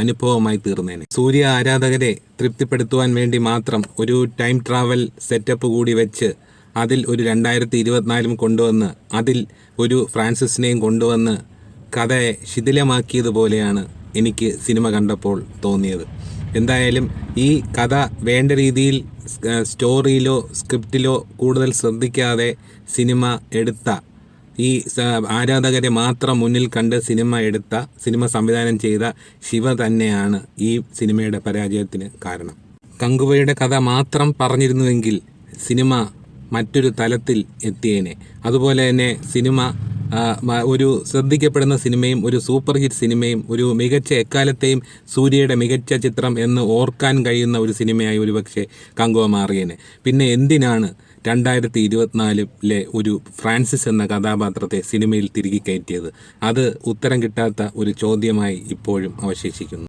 അനുഭവമായി തീർന്നേനെ സൂര്യ ആരാധകരെ തൃപ്തിപ്പെടുത്തുവാൻ വേണ്ടി മാത്രം ഒരു ടൈം ട്രാവൽ സെറ്റപ്പ് കൂടി വെച്ച് അതിൽ ഒരു രണ്ടായിരത്തി ഇരുപത്തിനാലും കൊണ്ടുവന്ന് അതിൽ ഒരു ഫ്രാൻസിസിനെയും കൊണ്ടുവന്ന് കഥയെ ശിഥിലമാക്കിയതുപോലെയാണ് എനിക്ക് സിനിമ കണ്ടപ്പോൾ തോന്നിയത്. എന്തായാലും ഈ കഥ വേണ്ട രീതിയിൽ സ്റ്റോറിയിലോ സ്ക്രിപ്റ്റിലോ കൂടുതൽ ശ്രദ്ധിക്കാതെ സിനിമ എടുത്ത ഈ ആരാധകരെ മാത്രം മുന്നിൽ കണ്ട് സിനിമ എടുത്ത സിനിമ സംവിധാനം ചെയ്ത ശിവ തന്നെയാണ് ഈ സിനിമയുടെ പരാജയത്തിന് കാരണം. കങ്കുവയുടെ കഥ മാത്രം പറഞ്ഞിരുന്നുവെങ്കിൽ സിനിമ മറ്റൊരു തലത്തിൽ എത്തിയേനെ. അതുപോലെ തന്നെ സിനിമ ഒരു ശ്രദ്ധിക്കപ്പെടുന്ന സിനിമയും ഒരു സൂപ്പർ ഹിറ്റ് സിനിമയും ഒരു മികച്ച എക്കാലത്തെയും സൂര്യയുടെ മികച്ച ചിത്രം എന്ന് ഓർക്കാൻ കഴിയുന്ന ഒരു സിനിമയായി ഒരുപക്ഷെ കങ്കുവ മാറിയേനെ. പിന്നെ എന്തിനാണ് രണ്ടായിരത്തി ഇരുപത്തിനാലിലെ ഒരു ഫ്രാൻസിസ് എന്ന കഥാപാത്രത്തെ സിനിമയിൽ തിരികെ കയറ്റിയത്. അത് ഉത്തരം കിട്ടാത്ത ഒരു ചോദ്യമായി ഇപ്പോഴും അവശേഷിക്കുന്നു.